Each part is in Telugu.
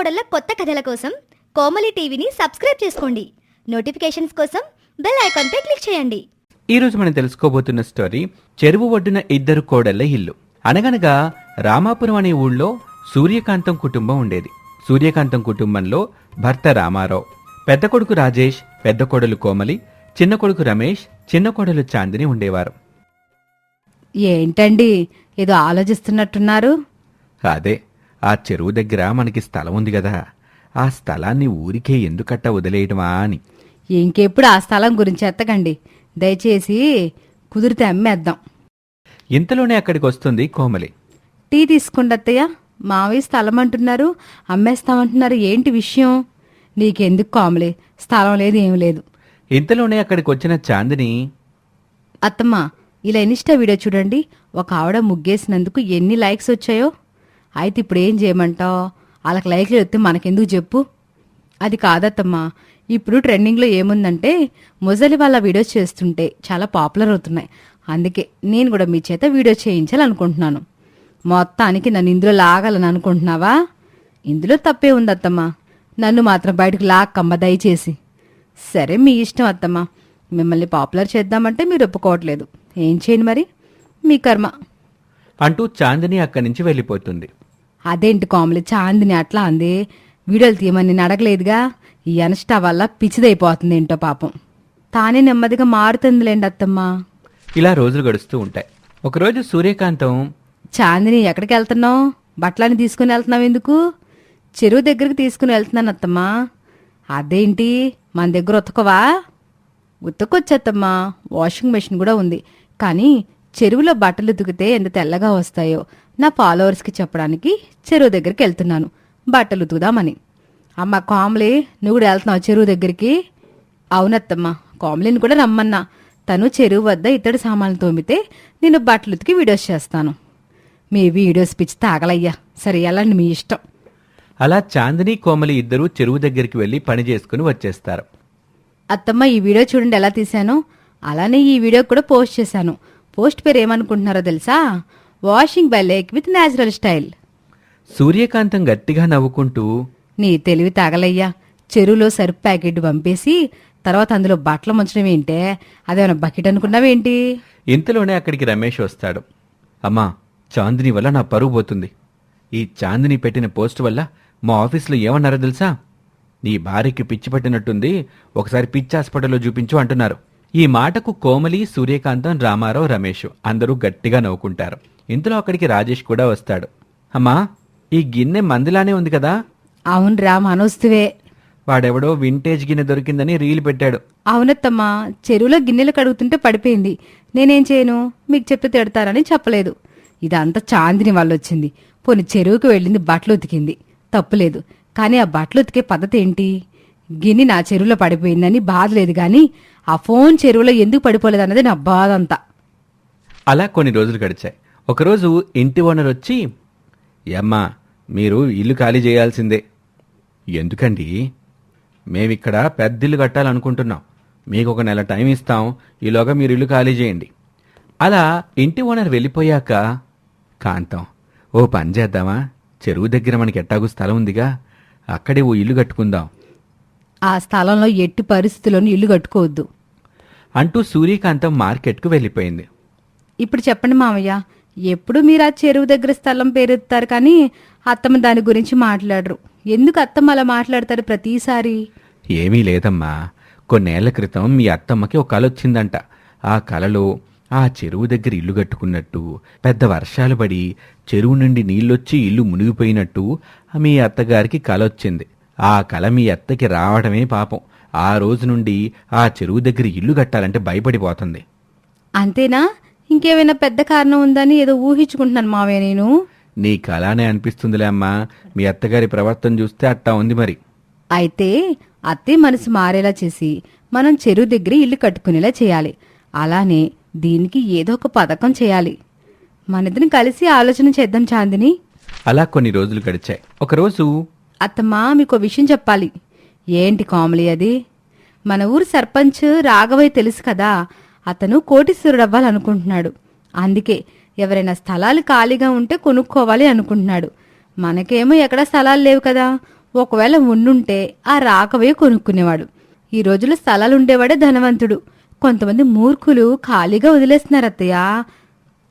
కోడళ్ళ కొత్త కథల కోసం కోమలి టీవీని సబ్స్క్రైబ్ చేసుకోండి. నోటిఫికేషన్స్ కోసం బెల్ ఐకాన్పై క్లిక్ చేయండి. ఈ రోజు మనం తెలుసుకోబోతున్న స్టోరీ చెరువు ఒడ్డున ఇద్దరు కోడళ్ళ ఇల్లు. అనగనగా రామాపురం అనే ఊళ్ళో సూర్యకాంతం కుటుంబం ఉండేది. సూర్యకాంతం కుటుంబంలో భర్త రామారావు పెద్ద కొడుకు రాజేష్ పెద్ద కొడలు కోమలి చిన్న కొడుకు రమేష్ చిన్న కొడలు చాందిని ఉండేవారు. ఏంటండి? ఏదో ఆలోచిస్తున్నట్టున్నారు? అదే. ఆ చెరువు దగ్గర మనకి స్థలం ఉంది కదా ఆ స్థలాన్ని ఊరికే ఎందుకట్ట వదిలేయటమా అని. ఇంకెప్పుడు ఆ స్థలం గురించి ఎత్తకండి. దయచేసి కుదిరితే అమ్మేద్దాం. ఇంతలోనే అక్కడికి వస్తుంది కోమలి. టీ తీసుకోండి అత్తయ్య. మావయ్య స్థలం అంటున్నారు. అమ్మేస్తామంటున్నారు. ఏంటి విషయం? నీకెందుకు కామలే? స్థలం లేదు ఏం లేదు. ఇంతలోనే అక్కడికి వచ్చిన చాందిని అత్తమ్మ ఇలా ఇన్స్టా వీడియో చూడండి. ఒక ఆవిడ ముగ్గేసినందుకు ఎన్ని లైక్స్ వచ్చాయో. అయితే ఇప్పుడు ఏం చేయమంటావు? వాళ్ళకి లైక్లు వస్తే మనకెందుకు చెప్పు? అది కాదత్తమ్మా. ఇప్పుడు ట్రెండింగ్లో ఏముందంటే ముసలి వాళ్ళ వీడియోస్ చేస్తుంటే చాలా పాపులర్ అవుతున్నాయి. అందుకే నేను కూడా మీ చేత వీడియో చేయించాలనుకుంటున్నాను. మొత్తానికి నన్ను ఇందులో లాగాలని అనుకుంటున్నావా? ఇందులో తప్పే ఉంది అత్తమ్మా నన్ను మాత్రం బయటకు లాక్కమ్మ దయచేసి. సరే మీ ఇష్టం అత్తమ్మా. మిమ్మల్ని పాపులర్ చేద్దామంటే మీరు ఒప్పుకోవట్లేదు. ఏం చేయను మరి? మీ కర్మ. అంటూ చాందిని అక్కడి నుంచి వెళ్ళిపోతుంది. అదేంటి కామెడీ చాందిని అట్లా అంది. వీడియోలు తీయమని నేను అడగలేదుగా. ఈ అనష్ట వల్ల పిచ్చిదైపోతుంది ఏంటో పాపం. తానే నెమ్మదిగా మారుతుందిలేండి అత్తమ్మా. ఇలా రోజులు గడుస్తూ ఉంటాయి. ఒకరోజు సూర్యకాంతం చాందిని ఎక్కడికి వెళ్తున్నావు? బట్టలని తీసుకుని వెళ్తున్నావు ఎందుకు? చెరువు దగ్గరికి తీసుకుని వెళ్తున్నాను అత్తమ్మా. అదేంటి? మన దగ్గర ఉతకవా? ఉతకొచ్చత్తమ్మా. వాషింగ్ మెషిన్ కూడా ఉంది. కానీ చెరువులో బట్టలు ఉతికితే ఎంత తెల్లగా వస్తాయో. నా ఫాలోవర్స్కి చెప్పడానికి చెరువు దగ్గరికి వెళ్తున్నాను. బట్టలు ఉతుకుదామని. అమ్మ కామ్లీ నువ్వు కూడా వెళ్తున్నావు చెరువు దగ్గరికి? అవునత్తమ్మా కామ్లీని కూడా రమ్మన్నా. తను చెరువు వద్ద ఇత్తడి సామాన్లు తోమితే నేను బట్టలు ఉతికి వీడియోస్ చేస్తాను. మీ వీడియోస్ పిచ్చి తాగలయ్యా. సరే వెళ్ళండి మీ ఇష్టం. అలా చాందిని కోమలి ఇద్దరూ చెరువు దగ్గరికి వెళ్ళి పని చేసుకుని వచ్చేస్తారు. అత్తమ్మ ఈ వీడియో చూడండి ఎలా తీశాను? అలానే ఈ వీడియో కూడా పోస్ట్ చేశాను. పోస్ట్ పేరు ఏమనుకుంటున్నారో తెలుసా? Washing by lake with natural style Suryakantham గట్టిగా నవ్వుకుంటూ నీ తెలివి తాగలయ్యా. చెరువులో సరుపు ప్యాకెట్ పంపేసి తర్వాత అందులో బట్టలు ముంచడం ఏంటే? అదేమైనా బకెట్ అనుకున్నావేంటి? ఇంతలోనే అక్కడికి రమేష్ వస్తాడు. అమ్మా చాందిని వల్ల నా పరువు పోతుంది. ఈ చాందిని పెట్టిన పోస్ట్ వల్ల మా ఆఫీస్లో ఏమన్నారో తెలుసా? నీ భార్యకి పిచ్చి పట్టినట్టుంది ఒకసారి పిచ్చి హాస్పిటల్లో చూపించు అంటున్నారు. ఈ మాటకు కోమలి సూర్యకాంతం రామారావు రమేష్ అందరూ గట్టిగా నవ్వుకుంటారు. ఇంతలో అక్కడికి రాజేష్ కూడా వస్తాడు. అమ్మా ఈ గిన్నె మందిలానే ఉంది కదా? అవునరా మనోస్తువే. వాడెవడో వింటేజ్ గిన్నె దొరికిందని రీల్ పెట్టాడు. అవునత్తమ్మా చెరువులో గిన్నెలు కడుగుతుంటే పడిపోయింది. నేనేం చేయను? మీకు చెప్తే తిడతారని చెప్పలేదు. ఇదంతా చాందిని వల్ల వచ్చింది పోని చెరువుకు వెళ్ళింది బట్టలు ఉతికింది. తప్పులేదు. కానీ ఆ బట్టలు ఉతికే పద్ధతి ఏంటి? గిన్నె నా చెరువులో పడిపోయిందని బాధ లేదు కానీ ఆ ఫోన్ చెరువులో ఎందుకు పడిపోలేదన్నది నా బాధ అంతా అలా కొన్ని రోజులు గడిచాయి. ఒకరోజు ఇంటి ఓనర్ వచ్చి యమ్మా మీరు ఇల్లు ఖాళీ చేయాల్సిందే. ఎందుకండి? మేమిక్కడ పెద్ద ఇల్లు కట్టాలనుకుంటున్నాం. మీకు ఒక నెల టైం ఇస్తాం. ఈలోగా మీరు ఇల్లు ఖాళీ చేయండి. అలా ఇంటి ఓనర్ వెళ్ళిపోయాక కాంతం ఓ పని చేద్దామా? చెరువు దగ్గర మనకి ఎట్టాగు స్థలం ఉందిగా. అక్కడే ఓ ఇల్లు కట్టుకుందాం. ఆ స్థలంలో ఎట్టి పరిస్థితుల్లోనూ ఇల్లు కట్టుకోవద్దు. అంటూ సూర్యకాంతం మార్కెట్కు వెళ్ళిపోయింది. ఇప్పుడు చెప్పండి మామయ్య ఎప్పుడు మీరు ఆ చెరువు దగ్గర స్థలం పేరెత్తారు కానీ అత్తమ్మ దాని గురించి మాట్లాడరు. ఎందుకు అత్తమ్మ అలా మాట్లాడతారు ప్రతిసారి? ఏమీ లేదమ్మా. కొన్నేళ్ళ క్రితం మీ అత్తమ్మకి ఒక కల వచ్చిందంట. ఆ కలలో ఆ చెరువు దగ్గర ఇల్లు కట్టుకున్నట్టు పెద్ద వర్షాలు పడి చెరువు నుండి నీళ్ళొచ్చి ఇల్లు మునిగిపోయినట్టు మీ అత్తగారికి కల వచ్చింది. ఆ కల మీ అత్తకి రావడమే పాపం. ఆ రోజు నుండి ఆ చెరువు దగ్గర ఇల్లు కట్టాలంటే భయపడిపోతుంది. అంతేనా? ఇంకేమైనా పెద్ద కారణం ఉందని ఏదో ఊహించుకుంటున్నాను మావయ్య నేను. నీ కలానే అనిపిస్తుందిలే అమ్మా. మీ అత్తగారి ప్రవర్తన చూస్తే అట్టా ఉంది మరి. అయితే అత్తే మనసు మారేలా చేసి మనం చెరువు దగ్గర ఇల్లు కట్టుకునేలా చేయాలి. అలానే దీనికి ఏదో ఒక పథకం చేయాలి. మనిద్దరం కలిసి ఆలోచన చేద్దాం చాందిని. అలా కొన్ని రోజులు గడిచాయి. ఒకరోజు అత్తమ్మా మీకు విషయం చెప్పాలి. ఏంటి కామెడీ అది? మన ఊరు సర్పంచ్ రాఘవయ్య తెలుసు కదా అతను కోటీశ్వరుడవ్వాలనుకుంటున్నాడు. అందుకే ఎవరైనా స్థలాలు ఖాళీగా ఉంటే కొనుక్కోవాలి అనుకుంటున్నాడు. మనకేమో ఎక్కడ స్థలాలు లేవు కదా. ఒకవేళ ఉండుంటే ఆ రాకవే కొనుక్కునేవాడు. ఈ రోజుల్లో స్థలాలు ఉండేవాడే ధనవంతుడు. కొంతమంది మూర్ఖులు ఖాళీగా వదిలేస్తున్నారు అత్తయ్య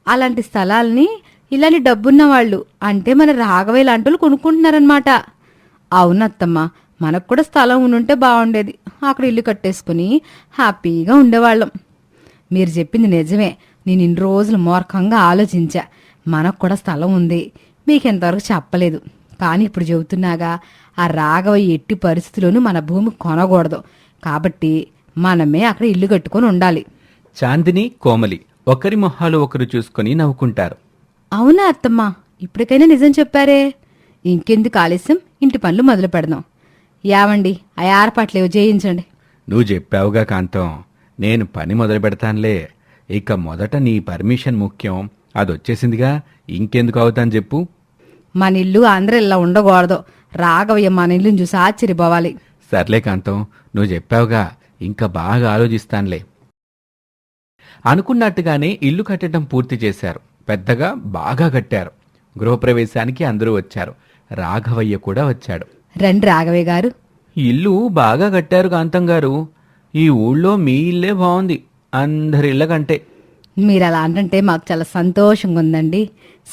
అలాంటి స్థలాల్ని ఇలాంటి డబ్బున్న వాళ్ళు అంటే మన రాఘవయ్య లాంటి కొనుక్కుంటున్నారనమాట అవునత్తమ్మ మనకు కూడా స్థలం ఉండుంటే బాగుండేది అక్కడ ఇల్లు కట్టేసుకుని హ్యాపీగా ఉండేవాళ్ళం. మీరు చెప్పింది నిజమే. నేను ఇన్ని రోజులు మూర్ఖంగా ఆలోచించా. మనకు కూడా స్థలం ఉంది. మీకు ఇంతవరకు చెప్పలేదు. కానీ ఇప్పుడు చెబుతున్నాగా ఆ రాఘవయ్య ఎట్టి పరిస్థితుల్లోనూ మన భూమి కొనకూడదు. కాబట్టి మనమే అక్కడ ఇల్లు కట్టుకొని ఉండాలి. చాందిని కోమలి ఒకరి మొహాలు ఒకరు చూసుకొని నవ్వుకుంటారు. అవునా అత్తమ్మ? ఇప్పటికైనా నిజం చెప్పారే? ఇంకెందుకు ఆలస్యం? ఇంటి పనులు మొదలు పెడదాం యావండి ఆ ఏర్పాట్లేవో చేయించండి. నువ్వు చెప్పావుగా కాంతం. నేను పని మొదలు పెడతానులే. ఇక మొదట నీ పర్మిషన్ ముఖ్యం. అదొచ్చేసిందిగా ఇంకెందుకు అవుతాను చెప్పు. మన ఇల్లు అందరూ ఇలా ఉండకూడదు. రాఘవయ్య మన ఇల్లుని చూసి ఆశ్చర్యపోవాలి. సర్లే కాంతం నువ్వు చెప్పావుగా. ఇంకా బాగా ఆలోచిస్తానులే. అనుకున్నట్టుగానే ఇల్లు కట్టడం పూర్తి చేశారు. పెద్దగా బాగా కట్టారు. గృహప్రవేశానికి అందరూ వచ్చారు. రాఘవయ్య కూడా వచ్చాడు. రండి రాఘవయ్య గారు. ఇల్లు బాగా కట్టారు కాంతం గారు. ఈ ఊళ్ళో మీ ఇల్లే బాగుంది. అందరి ఇళ్ళ కంటే మీరు అలా అంటుంటే మాకు చాలా సంతోషంగా ఉందండి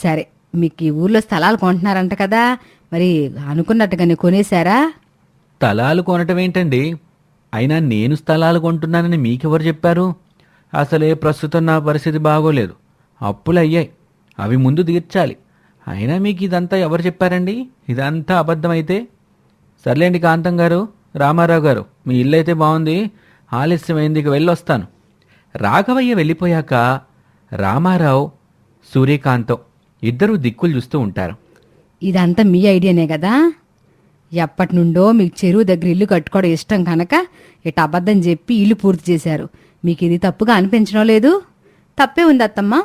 సరే మీకు ఈ ఊర్లో స్థలాలు కొంటున్నారంట కదా మరి అనుకున్నట్టుగానే కొనేశారా? స్థలాలు కొనటం ఏంటండి అయినా నేను స్థలాలు కొంటున్నానని మీకెవరు చెప్పారు? అసలే ప్రస్తుతం నా పరిస్థితి బాగోలేదు. అప్పులు అయ్యాయి అవి ముందు తీర్చాలి. అయినా మీకు ఇదంతా ఎవరు చెప్పారండి? ఇదంతా అబద్ధమైతే? సర్లేండి కాంతం గారు రామారావు గారు మీ ఇల్లు అయితే బాగుంది. ఆలస్యమైంది ఇక వెళ్ళొస్తాను. రాఘవయ్య వెళ్ళిపోయాక రామారావు సూర్యకాంతం ఇద్దరూ దిక్కులు చూస్తూ ఉంటారు. ఇదంతా మీ ఐడియానే కదా? ఎప్పటి నుండో మీకు చెరువు దగ్గర ఇల్లు కట్టుకోవడం ఇష్టం కనుక ఇటు అబద్ధం చెప్పి ఇల్లు పూర్తి చేశారు. మీకు ఇది తప్పుగా అనిపించడం లేదు? తప్పే ఉంది అత్తమ్మ.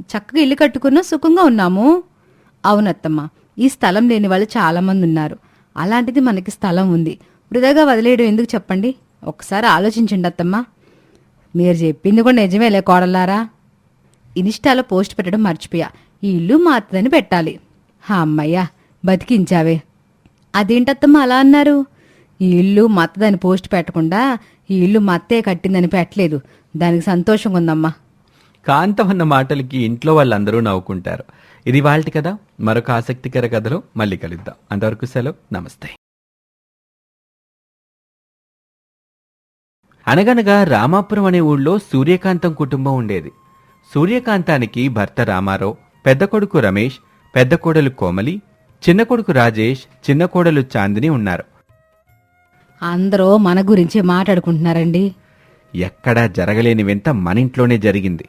చక్కగా ఇల్లు కట్టుకున్నా సుఖంగా ఉన్నాము. అవునత్తమ్మ ఈ స్థలం లేని వాళ్ళు చాలామంది ఉన్నారు. అలాంటిది మనకి స్థలం ఉంది. వృధాగా వదిలేయడం ఎందుకు చెప్పండి? ఒకసారి ఆలోచించండి అత్తమ్మ. మీరు చెప్పింది కూడా నిజమేలే కోడలారా ఇన్స్టాలో పోస్ట్ పెట్టడం మర్చిపోయా. ఈ ఇల్లు మా పెట్టాలి. హా అమ్మయ్యా బతికించావే. అదేంటత్తమ్మ అలా అన్నారు? ఈ ఇల్లు మత్తదని పోస్ట్ పెట్టకుండా ఈ ఇల్లు మత్తే కట్టిందని పెట్టలేదు. దానికి సంతోషంగా ఉందమ్మా. కాంతం మాటలకి ఇంట్లో వాళ్ళందరూ నవ్వుకుంటారు. ఇది వాళ్ళ కదా. మరొక ఆసక్తికర కథలో మళ్ళీ కలుద్దాం. అంతవరకు సెలవు. నమస్తే. అనగనగా రామాపురం అనే ఊళ్ళో సూర్యకాంతం కుటుంబం ఉండేది. సూర్యకాంతానికి భర్త రామారావు పెద్ద కొడుకు రమేష్ పెద్ద కోడలు కోమలి చిన్న కొడుకు రాజేష్ చిన్న కోడలు చాందిని ఉన్నారు. అందరూ మన గురించే మాట్లాడుకుంటున్నారండి. ఎక్కడా జరగలేని వింత మన ఇంట్లోనే జరిగింది.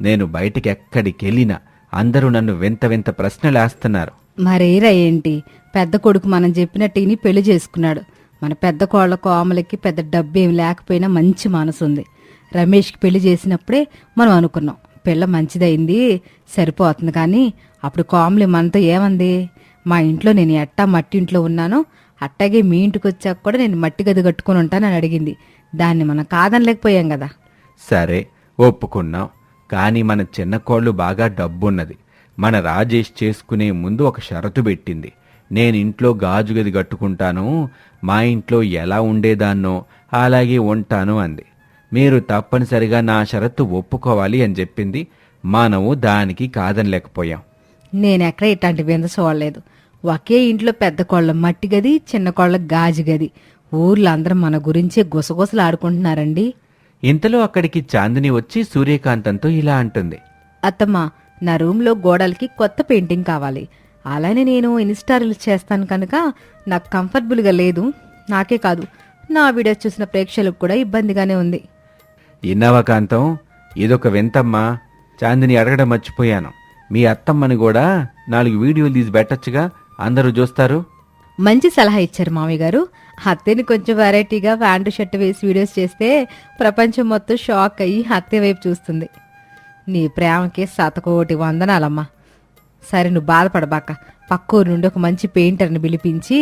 నేను బయటికి ఎక్కడికెళ్ళినా అందరూ నన్ను వింత వింత ప్రశ్నలేస్తున్నారు. మరేరా ఏంటి? పెద్ద కొడుకు మనం చెప్పినట్టు ఇని పెళ్ళి చేసుకున్నాడు. మన పెద్ద కోళ్ళ కోమలకి పెద్ద డబ్బేం లేకపోయినా మంచి మనసు ఉంది. రమేష్కి పెళ్ళి చేసినప్పుడే మనం అనుకున్నాం పిల్ల మంచిదైంది సరిపోతుంది కానీ అప్పుడు కోమలి మనతో ఏమంది? మా ఇంట్లో నేను ఎట్టా మట్టి ఇంట్లో ఉన్నానో అట్టాగే మీ ఇంటికి వచ్చాక కూడా నేను మట్టి గది కట్టుకొని ఉంటానని అడిగింది. దాన్ని మనం కాదనలేకపోయాం కదా. సరే ఒప్పుకున్నాం. కానీ మన చిన్న కోళ్ళు బాగా డబ్బున్నది. మన రాజేష్ చేసుకునే ముందు ఒక షరతు పెట్టింది. నేను ఇంట్లో గాజు గది కట్టుకుంటాను మా ఇంట్లో ఎలా ఉండేదాన్నో అలాగే ఉంటాను అంది. మీరు తప్పనిసరిగా నా షరతు ఒప్పుకోవాలి అని చెప్పింది. మనము దానికి కాదనలేకపోయాం. నేనెక్కడ ఇట్లాంటి వింద చూడలేదు. ఒకే ఇంట్లో పెద్ద కోళ్ళ మట్టి గది చిన్న కోళ్ళ గాజు గది. ఊర్లో అందరం మన గురించే గుసగుసలు ఆడుకుంటున్నారండి ఇంతలో అక్కడికి చాందిని వచ్చి సూర్యకాంతంతో ఇలా అంటుంది. అత్తమ్మ నా రూమ్లో గోడలకి కొత్త పెయింటింగ్ కావాలి. అలానే నేను ఇన్స్టా రీల్స్ చేస్తాను కనుక నాకు కంఫర్టబుల్గా లేదు. నాకే కాదు నా వీడియోస్ చూసిన ప్రేక్షకులకు కూడా ఇబ్బందిగానే ఉంది. ఇన్నవా కాంతం? ఇదొక వింతమ్మా. చాందిని అడగడం మర్చిపోయాను. మీ అత్తమ్మని కూడా నాలుగు వీడియోలు తీసి పెట్టచ్చుగా. అందరూ చూస్తారు. మంచి సలహా ఇచ్చారు మామయ్య గారు. హత్యని కొంచెం వెరైటీగా ప్యాంటు షర్ట్ వేసి వీడియోస్ చేస్తే ప్రపంచం మొత్తం షాక్ అయ్యి హత్య వైపు చూస్తుంది. నీ ప్రేమకి శతకోటి వందనాలమ్మా. సరే నువ్వు బాధపడబాక. పక్కూరు నుండి ఒక మంచి పెయింటర్ని పిలిపించి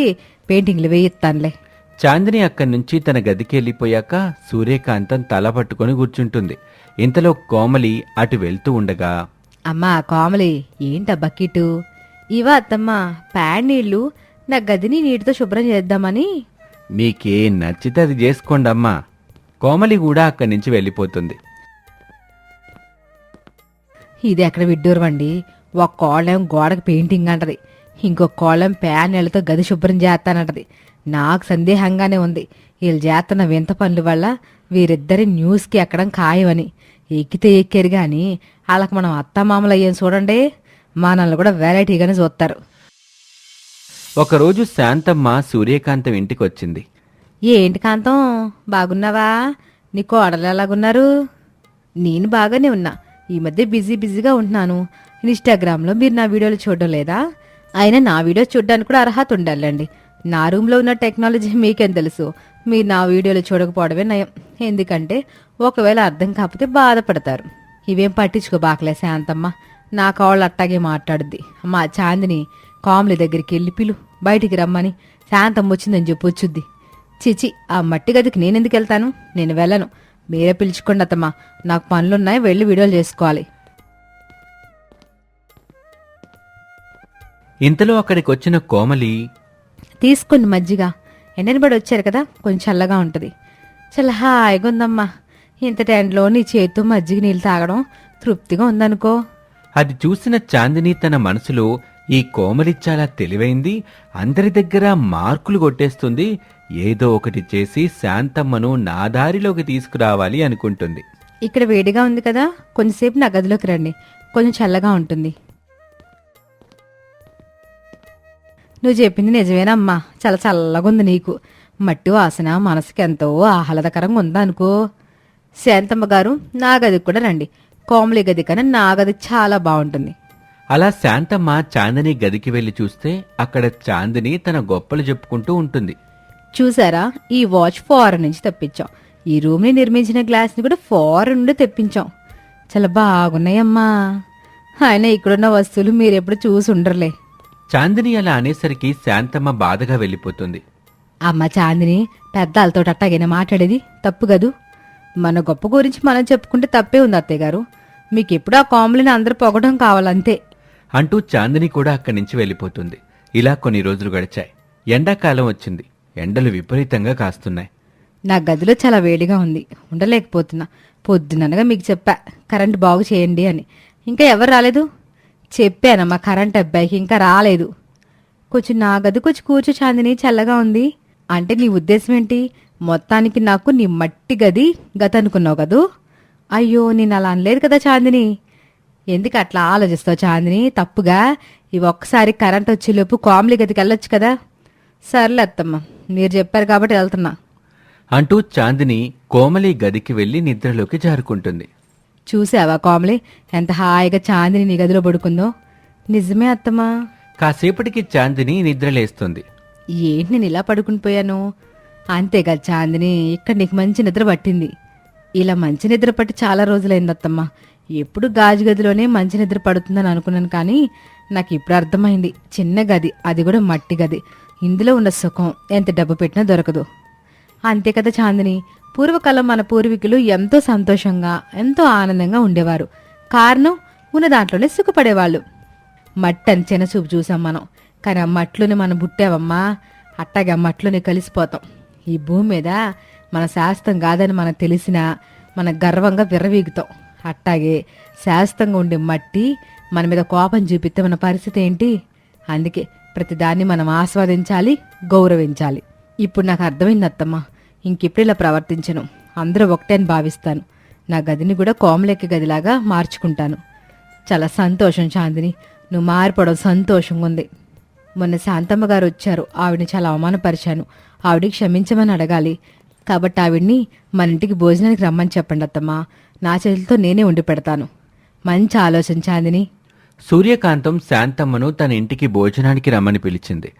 పెయింటింగ్లు వేయిస్తానులే. చాందిని అక్కడి నుంచి తన గదికి వెళ్ళిపోయాక సూర్యకాంతం తల పట్టుకొని కూర్చుంటుంది. ఇంతలో కోమలి అటు వెళ్తూ ఉండగా అమ్మా కోమలి ఏంటా బకెటు ఇవా అత్తమ్మ ప్యాడ్ నీళ్ళు నా గదిని నీటితో శుభ్రం చేద్దామని. మీకేం నచ్చితే అది చేసుకోండి అమ్మా. కోమలి కూడా అక్కడి నుంచి వెళ్ళిపోతుంది. ఇది ఎక్కడ విడ్డూరమండి ఒక కోళ్ళం గోడకి పెయింటింగ్ అంటది. ఇంకో కోళ్ళం ప్యాన్ నీళ్ళతో గది శుభ్రం చేస్తానంటది. నాకు సందేహంగానే ఉంది. వీళ్ళు చేస్తున్న వింత పనుల వల్ల వీరిద్దరి న్యూస్కి ఎక్కడం ఖాయమని. ఎక్కితే ఎక్కారు కానీ వాళ్ళకి మనం అత్తమామలు అయ్యాం చూడండి. మనల్ని కూడా వెరైటీగానే చూస్తారు. ఒకరోజు శాంతమ్మ సూర్యకాంతం ఇంటికి వచ్చింది ఏంటి కాంతం? బాగున్నావా? నీ కోడలు ఎలాగున్నారు? నేను బాగానే ఉన్నా. ఈ మధ్య బిజీ బిజీగా ఉంటున్నాను. ఇన్స్టాగ్రామ్లో మీరు నా వీడియోలు చూడడం లేదా? అయినా నా వీడియో చూడడానికి కూడా అర్హత ఉండాలండి. నా రూమ్లో ఉన్న టెక్నాలజీ మీకేం తెలుసు? మీరు నా వీడియోలు చూడకపోవడమే నయం. ఎందుకంటే ఒకవేళ అర్థం కాకపోతే బాధపడతారు. ఇవేం పట్టించుకోబాకలే శాంతమ్మ. నా కాళ్ళు అట్టాగే మాట్లాడుద్ది. మా చాందిని కామ్లీ దగ్గరికి వెళ్ళి పిలు బయటికి రమ్మని. శాంతం వచ్చిందని చెప్పి వచ్చుద్ది. చిచి ఆ మట్టి గదికి నేనెందుకు వెళ్తాను? నేను వెళ్ళను. మీరే పిలుచుకోండి అత్తమ్మా. నాకు పనులున్నాయి వెళ్ళి వీడియోలు చేసుకోవాలి. ఇంతలో అక్కడికి వచ్చిన కోమలి తీసుకోండి మజ్జిగ. ఎండని పడి వచ్చారు కదా కొంచెం చల్లగా ఉంటుంది. చాలా హాయిగా ఉందమ్మా. ఇంత టైంలో నీ చేతితో మజ్జిగ నీళ్ళు తాగడం తృప్తిగా ఉందనుకో. అది చూసిన చాందిని తన మనసులో ఈ కోమలి చాలా తెలివైంది అందరి దగ్గర మార్కులు కొట్టేస్తుంది ఏదో ఒకటి చేసి శాంతమ్మను నా దారిలోకి తీసుకురావాలి అనుకుంటుంది. ఇక్కడ వేడిగా ఉంది కదా కొంచెంసేపు నా గదిలోకి రండి కొంచెం చల్లగా ఉంటుంది. నువ్వు చెప్పింది నిజమేనమ్మా. చాలా చల్లగా ఉంది నీకు. మట్టి వాసన మనసుకి ఎంతో ఆహ్లాదకరంగా ఉందనుకో శాంతమ్మ గారు నా గదికి కూడా రండి. కోమలి గది కన్నా నా గది చాలా బాగుంటుంది. అలా శాంతమ్మ చాందిని గదికి వెళ్ళి చూస్తే అక్కడ చాందిని తన గొప్పలు చెప్పుకుంటూ ఉంటుంది. చూసారా? ఈ వాచ్ ఫారెన్ నుంచి తెప్పించాం. ఈ రూమ్ని నిర్మించిన గ్లాస్ని కూడా ఫారెన్ నుండి తెప్పించాం. చాలా బాగున్నాయమ్మా. ఆయన ఇక్కడున్న వస్తువులు మీరెప్పుడు చూసి ఉండరులే. చాందిని అలా అనేసరికి శాంతమ్మ బాధగా వెళ్ళిపోతుంది. అమ్మ చాందిని పెద్దాలతో అట్టాగైనా మాట్లాడేది తప్పు కదూ? మన గొప్ప గురించి మనం చెప్పుకుంటే తప్పే ఉంది అత్తయ్య గారు. మీకు ఎప్పుడు ఆ కాంబులని అందరూ పొగడం కావాలంతే. అంటూ చాందిని కూడా అక్కడి నుంచి వెళ్ళిపోతుంది. ఇలా కొన్ని రోజులు గడిచాయి. ఎండాకాలం వచ్చింది. ఎండలు విపరీతంగా కాస్తున్నాయి. నా గదిలో చాలా వేడిగా ఉంది. ఉండలేకపోతున్నా. పొద్దుననగా మీకు చెప్పా కరెంట్ బాగు చేయండి అని. ఇంకా ఎవరు రాలేదు? చెప్పానమ్మా కరెంట్ అబ్బాయికి ఇంకా రాలేదు. కొంచెం నా గది కొంచెం కూర్చో చాందిని చల్లగా ఉంది. అంటే నీ ఉద్దేశం ఏంటి? మొత్తానికి నాకు నీ మట్టి గది గత అనుకున్నావు కదూ? అయ్యో నేను అలా అనలేదు కదా చాందిని. ఎందుకు అట్లా ఆలోచిస్తావు చాందిని? తప్పుగా? ఇవి ఒక్కసారి కరెంట్ వచ్చేలోపు కామ్లీ గదికి వెళ్ళొచ్చు కదా? సర్లే అత్తమ్మ మీరు చెప్పారు కాబట్టి వెళ్తున్నా. అంటూ చాందిని కోమలి గదికి వెళ్ళి నిద్రలోకి జారుకుంటుంది. చూసావా కామ్లీ? ఎంత హాయిగా చాందిని నీ గదిలో పడుకుందో. నిజమే అత్తమ్మా. కాసేపటికి చాందిని నిద్రలేస్తుంది. ఏంటి నేను ఇలా పడుకుని పోయాను? అంతేగా చాందిని ఇక్కడ నీకు మంచి నిద్ర పట్టింది. ఇలా మంచి నిద్ర పట్టి చాలా రోజులైంది అత్తమ్మ. ఎప్పుడు గాజు గదిలోనే మంచి నిద్ర పడుతుందని అనుకున్నాను కానీ నాకు ఇప్పుడు అర్థమైంది. చిన్న గది అది కూడా మట్టి గది. ఇందులో ఉన్న సుఖం ఎంత డబ్బు పెట్టినా దొరకదు. అంతే కదా చాందిని పూర్వకాలం మన పూర్వీకులు ఎంతో సంతోషంగా ఎంతో ఆనందంగా ఉండేవారు. కారణం ఉన్న దాంట్లోనే సుఖపడేవాళ్ళు. మట్టి అని చూపు చూసాం మనం. కానీ ఆ మట్లుని మనం పుట్టావమ్మా అట్టాగే ఆ కలిసిపోతాం. ఈ భూమి మీద మన శాస్త్రం కాదని మనకు తెలిసినా మన గర్వంగా విర్రవీగుతాం. అట్టాగే శాస్త్రంగా ఉండే మట్టి మన మీద కోపం చూపిస్తే మన పరిస్థితి ఏంటి? అందుకే ప్రతిదాన్ని మనం ఆస్వాదించాలి గౌరవించాలి. ఇప్పుడు నాకు అర్థమైంది అత్తమ్మా. ఇంకెప్పుడు ఇలా ప్రవర్తించను? అందరూ ఒకటే అని భావిస్తాను. నా గదిని కూడా కోమలెక్క గదిలాగా మార్చుకుంటాను. చాలా సంతోషం చాందిని. నువ్వు మారిపోవడం సంతోషంగా ఉంది. మొన్న శాంతమ్మ గారు వచ్చారు. ఆవిడని చాలా అవమానపరిచాను. ఆవిడకి క్షమించమని అడగాలి. కాబట్టి ఆవిడ్ని మన ఇంటికి భోజనానికి రమ్మని చెప్పండి అత్తమ్మా. నా చేతులతో నేనే వండి పెడతాను. మంచి ఆలోచన చాందిని. సూర్యకాంతం శాంతమ్మను తన ఇంటికి భోజనానికి రమ్మని పిలిచింది.